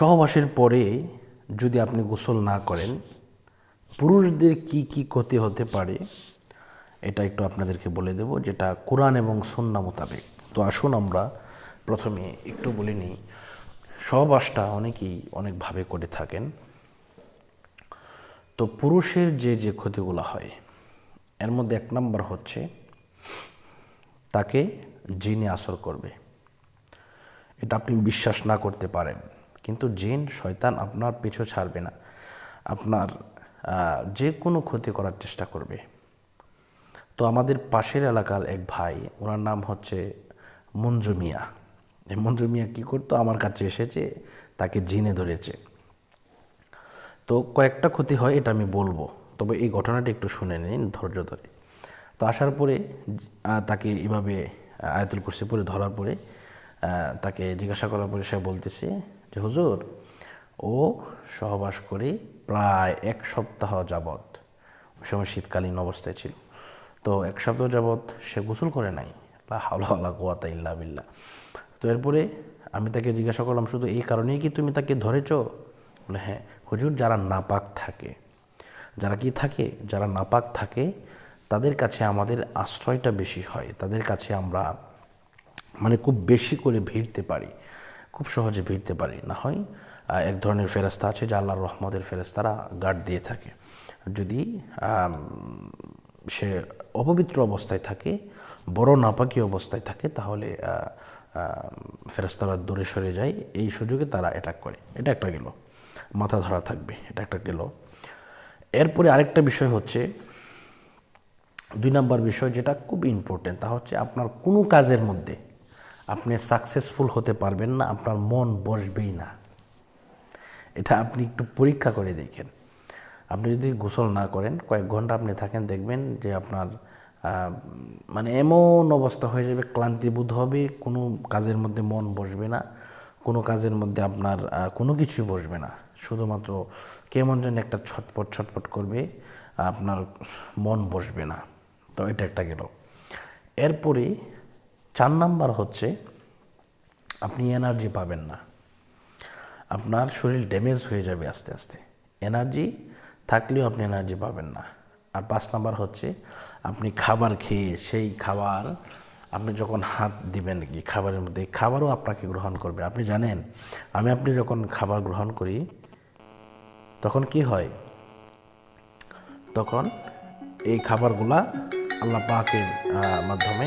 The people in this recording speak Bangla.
সহবাসের পরে যদি আপনি গোসল না করেন, পুরুষদের কি কি ক্ষতি হতে পারে, এটা একটু আপনাদেরকে বলে দেব, যেটা কোরআন এবং সন্না মোতাবেক। তো আসুন আমরা প্রথমে একটু বলে নিই, সহবাসটা অনেকেই অনেকভাবে করে থাকেন। তো পুরুষের যে যে ক্ষতিগুলো হয়, এর মধ্যে এক নম্বর হচ্ছে, তাকে জিনে আসর করবে। এটা আপনি বিশ্বাস না করতে পারেন। কিন্তু জিন শয়তান আপনার পিছু ছাড়বে না। আপনার যে কোনো ক্ষতি করার চেষ্টা করবে। তো আমাদের পাশের এলাকার এক ভাই, ওনার নাম হচ্ছে মঞ্জু মিয়া। এই মঞ্জু মিয়া কী করতো? আমার কাছে এসেছে, তাকে জিনে ধরেছে। তো কয়েকটা ক্ষতি হয়, এটা আমি বলব। তবে এই ঘটনাটা একটু শুনে নিন, ধৈর্য ধরে। তো আসার পরে তাকে এভাবে আয়তুল আয়াতুল কুরসি পরে ধরার পরে তাকে জিজ্ঞাসা করার পরে সে বলতেছে যে হুজুর, ও সহবাস করে প্রায় এক সপ্তাহ যাবৎ, ওই সময় শীতকালীন অবস্থায় ছিল, তো এক সপ্তাহ যাবৎ সে গোসল করে নাই। হাওলা ওয়ালা ইল্লা বিল্লাহ। তো এরপরে আমি তাকে জিজ্ঞাসা করলাম, শুধু এই কারণেই কি তুমি তাকে ধরেছ? বলে হ্যাঁ হুজুর, যারা নাপাক থাকে, যারা কি থাকে, যারা নাপাক থাকে, তাদের কাছে আমাদের আশ্রয়টা বেশি হয়। তাদের কাছে আমরা মানে খুব বেশি করে ভিড়তে পারি। খুব সহজে ভিড়তে পারি। না হয় এক ধরনের ফেরস্তা আছে যা আল্লাহর রহমতের ফেরস্তারা গার্ড দিয়ে থাকে। যদি সে অপবিত্র অবস্থায় থাকে বড় নাপাকি অবস্থায় থাকে তাহলে আহ, দূরে সরে যায়। এই সুযোগে তারা অ্যাটাক করে। এটা একটা গেল। মাথা ধরা থাকবে। এটা একটা গেল। এরপরে আরেকটা বিষয় হচ্ছে দুই নম্বর বিষয় যেটা খুব ইম্পর্টেন্ট তা হচ্ছে আপনার কোনো কাজের মধ্যে আপনি সাকসেসফুল হতে পারবেন না, আপনার মন বসবেই না। এটা আপনি একটু পরীক্ষা করে দেখেন। আপনি যদি গোসল না করেন, কয়েক ঘণ্টা আপনি থাকেন, দেখবেন যে আপনার মানে এমন অবস্থা হয়ে যাবে ক্লান্তিবোধ হবে, কোনো কাজের মধ্যে মন বসবে না, কোনো কাজের মধ্যে আপনার কোনো কিছুই বসবে না। শুধুমাত্র কেমন যেন একটা ছটপট ছটপট করবে, আপনার মন বসবে না। তো এটা একটা গেল। এরপরে চার নাম্বার হচ্ছে, আপনি এনার্জি পাবেন না। আপনার শরীর ড্যামেজ হয়ে যাবে আস্তে আস্তে। এনার্জি থাকলেও আপনি এনার্জি পাবেন না। আর পাঁচ নাম্বার হচ্ছে, আপনি খাবার খেয়ে সেই খাবার আপনি যখন হাত দিবেন কি খাবারের মধ্যে খাবারও আপনাকে গ্রহণ করবে। আপনি জানেন, আমি আপনি যখন খাবার গ্রহণ করি, তখন কি হয়? তখন এই খাবারগুলা আল্লাহ পাকের মাধ্যমে